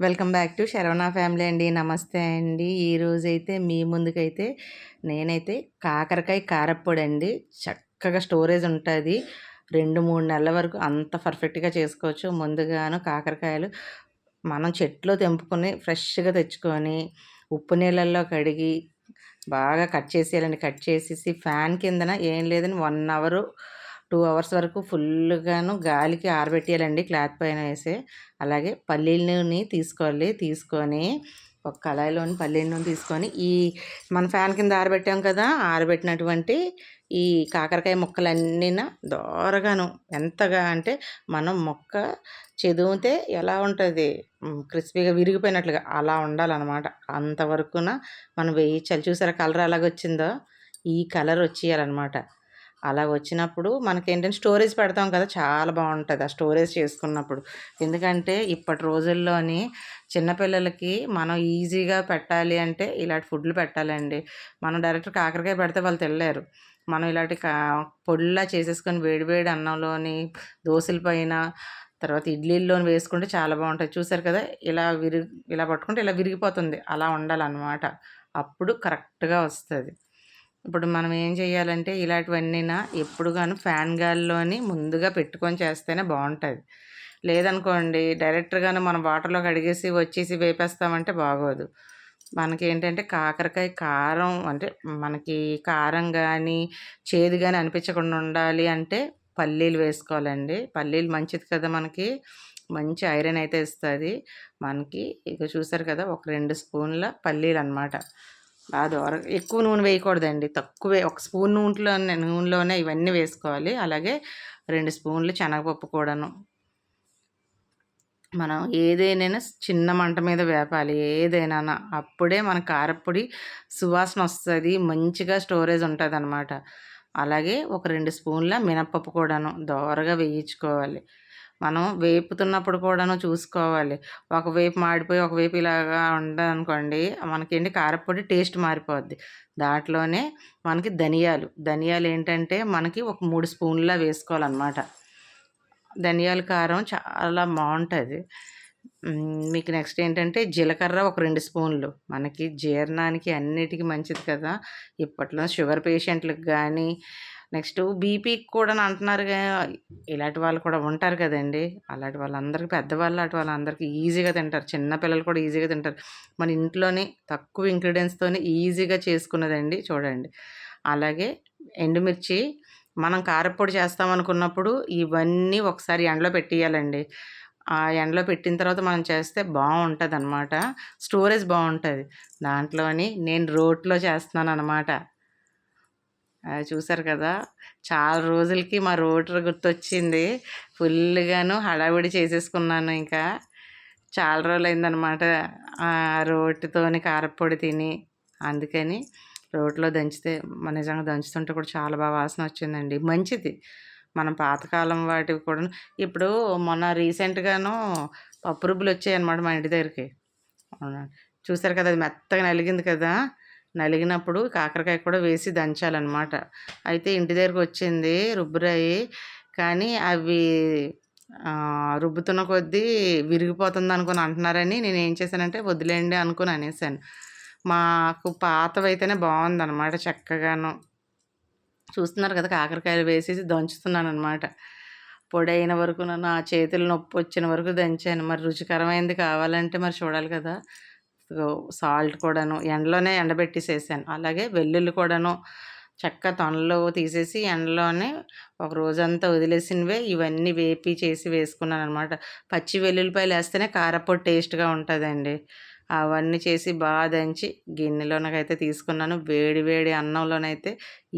Welcome back to Saravana family అండి. నమస్తే అండి. ఈరోజైతే మీ ముందుకైతే నేనైతే కాకరకాయ కారప్పొడి అండి. చక్కగా స్టోరేజ్ ఉంటుంది. రెండు మూడు నెలల వరకు అంత పర్ఫెక్ట్గా చేసుకోవచ్చు. ముందుగాను కాకరకాయలు మనం చెట్లో తెంపుకొని ఫ్రెష్గా తెచ్చుకొని ఉప్పు నీళ్ళల్లో కడిగి బాగా కట్ చేసేయాలండి. కట్ చేసేసి ఫ్యాన్ కిందన ఏం లేదని వన్ అవరు టూ అవర్స్ వరకు ఫుల్గాను గాలికి ఆరబెట్టేయాలండి క్లాత్ పైన వేసి. అలాగే పల్లీల నూనె తీసుకోవాలి. తీసుకొని ఒక కళాయిలోని పల్లీల నూనె తీసుకొని ఈ మన ఫ్యాన్ కింద ఆరబెట్టాం కదా ఆరబెట్టినటువంటి ఈ కాకరకాయ ముక్కలన్నీ దోరగాను. ఎంతగా అంటే మనం మొక్క చదివితే ఎలా ఉంటుంది? క్రిస్పీగా విరిగిపోయినట్లుగా అలా ఉండాలన్నమాట. అంతవరకున మనం వేయించాలి చూసారా కలర్ అలాగొచ్చిందో ఈ కలర్ వచ్చేయాలన్నమాట. అలా వచ్చినప్పుడు మనకేంటంటే స్టోరేజ్ పెడతాం కదా చాలా బాగుంటుంది ఆ స్టోరేజ్ చేసుకున్నప్పుడు. ఎందుకంటే ఇప్పటి రోజుల్లోని చిన్నపిల్లలకి మనం ఈజీగా పెట్టాలి అంటే ఇలాంటి ఫుడ్లు పెట్టాలండి. మనం డైరెక్ట్ కాకరకాయ పెడితే వాళ్ళు తెల్లారు మనం ఇలాంటి కా పొడిలా చేసేసుకొని వేడివేడి అన్నంలోని దోశల పైన తర్వాత ఇడ్లీల్లో వేసుకుంటే చాలా బాగుంటుంది. చూసారు కదా ఇలా విరిగి ఇలా పట్టుకుంటే ఇలా విరిగిపోతుంది. అలా ఉండాలన్నమాట. అప్పుడు కరెక్ట్గా వస్తుంది. ఇప్పుడు మనం ఏం చేయాలంటే ఇలాంటివన్నీనా ఎప్పుడు కానీ ఫ్యాన్ గాలిలోని ముందుగా పెట్టుకొని చేస్తేనే బాగుంటుంది లేదనుకోండి డైరెక్ట్గానే మనం వాటర్లో కడిగేసి వచ్చేసి వేపేస్తామంటే బాగోదు. మనకి ఏంటంటే కాకరకాయ కారం అంటే మనకి కారం కానీ చేదు కానీ అనిపించకుండా ఉండాలి అంటే పల్లీలు వేసుకోవాలండి. పల్లీలు మంచిది కదా మనకి. మంచి ఐరన్ అయితే ఇస్తుంది. మనకి ఇక చూసారు కదా ఒక రెండు స్పూన్ల పల్లీలు అనమాట బాగా ఎక్కువ నూనె వేయకూడదండి. తక్కువే ఒక స్పూన్ నూనెలో నూనెలోనే ఇవన్నీ వేసుకోవాలి. అలాగే రెండు స్పూన్లు శనగపప్పు కూడాను. మనం ఏదైనా చిన్న మంట మీద వేపాలి ఏదైనా అప్పుడే మన కారపొడి సువాసన వస్తుంది మంచిగా స్టోరేజ్ ఉంటుంది అనమాట అలాగే ఒక రెండు స్పూన్ల మినప్పప్పు కూడాను దోరగా వేయించుకోవాలి. మనం వేపుతున్నప్పుడు కూడాను చూసుకోవాలి. ఒక వేపు మాడిపోయి ఒక వేపు ఇలాగా ఉండనుకోండి మనకేంటి కారపొడి టేస్ట్ మారిపోద్ది. దాంట్లోనే మనకి ధనియాలు. ధనియాలు ఏంటంటే మనకి ఒక మూడు స్పూన్లా వేసుకోవాలన్నమాట. ధనియాల కారం చాలా బాగుంటుంది. మీకు నెక్స్ట్ ఏంటంటే జీలకర్ర ఒక రెండు స్పూన్లు. మనకి జీర్ణానికి అన్నిటికీ మంచిది కదా. ఇప్పట్లో షుగర్ పేషెంట్లకు కానీ నెక్స్ట్ బీపీకి కూడా అంటున్నారు ఇలాంటి వాళ్ళు కూడా ఉంటారు కదండి. అలాంటి వాళ్ళందరికీ పెద్దవాళ్ళు అటు వాళ్ళందరికీ ఈజీగా తింటారు. చిన్నపిల్లలు కూడా ఈజీగా తింటారు. మన ఇంట్లోనే తక్కువ ఇంగ్రీడియంట్స్తోనే ఈజీగా చేసుకున్నదండి చూడండి. అలాగే ఎండుమిర్చి మనం కారపొడి చేస్తామనుకున్నప్పుడు ఇవన్నీ ఒకసారి ఎండలో పెట్టేయాలండి. ఆ ఎండలో పెట్టిన తర్వాత మనం చేస్తే బాగుంటుంది అనమాట స్టోరేజ్ బాగుంటుంది. దాంట్లోని నేను రోట్లో చేస్తున్నాను అనమాట చూసారు కదా? చాలా రోజులకి మా రోటర్ గుర్తొచ్చింది. ఫుల్గాను హడావిడి చేసేసుకున్నాను ఇంకా. చాలా రోజులు అయిందనమాట రోటితోని కారపొడి తిని. అందుకని రోట్లో దంచితే మన నిజంగా దంచుతుంటే కూడా చాలా బాగా వాసన వచ్చిందండి. మంచిది. మనం పాతకాలం వాటివి కూడా ఇప్పుడు మొన్న రీసెంట్గాను పప్పు రుబ్బులు వచ్చాయి అనమాట మా ఇంటి దగ్గరికి. చూసారు కదా? అది మెత్తగా నలిగింది కదా? నలిగినప్పుడు కాకరకాయ కూడా వేసి దంచాలన్నమాట. అయితే ఇంటి దగ్గరకు వచ్చింది రుబ్బురాయి. కానీ అవి రుబ్బుతున్న కొద్దీ విరిగిపోతుంది అనుకుని అంటున్నారని నేను ఏం చేశానంటే వదిలేండి అనుకుని అనేసాను మాకు పాతవైతేనే బాగుందన్నమాట చక్కగాను. చూస్తున్నారు కదా కాకరకాయలు వేసేసి దంచుతున్నాను అనమాట పొడి అయిన వరకు నా చేతులు నొప్పి వచ్చిన వరకు దంచాను. మరి రుచికరమైనది కావాలంటే మరి చూడాలి కదా. సాల్ట్ కూడాను ఎండలోనే ఎండబెట్టేసేసాను. అలాగే వెల్లుల్లి కూడాను చక్క తొనలో తీసేసి ఎండలోనే ఒక రోజంతా వదిలేసినవే ఇవన్నీ వేపి చేసి వేసుకున్నాను అనమాట పచ్చి వెల్లుల్లిపాయలు వేస్తేనే కారపొడి టేస్ట్గా ఉంటుందండి. అవన్నీ చేసి బాగా దంచి గిన్నెలోనకైతే తీసుకున్నాను. వేడి వేడి అన్నంలోనైతే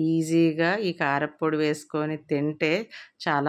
ఈజీగా ఈ కారపొడి వేసుకొని తింటే చాలా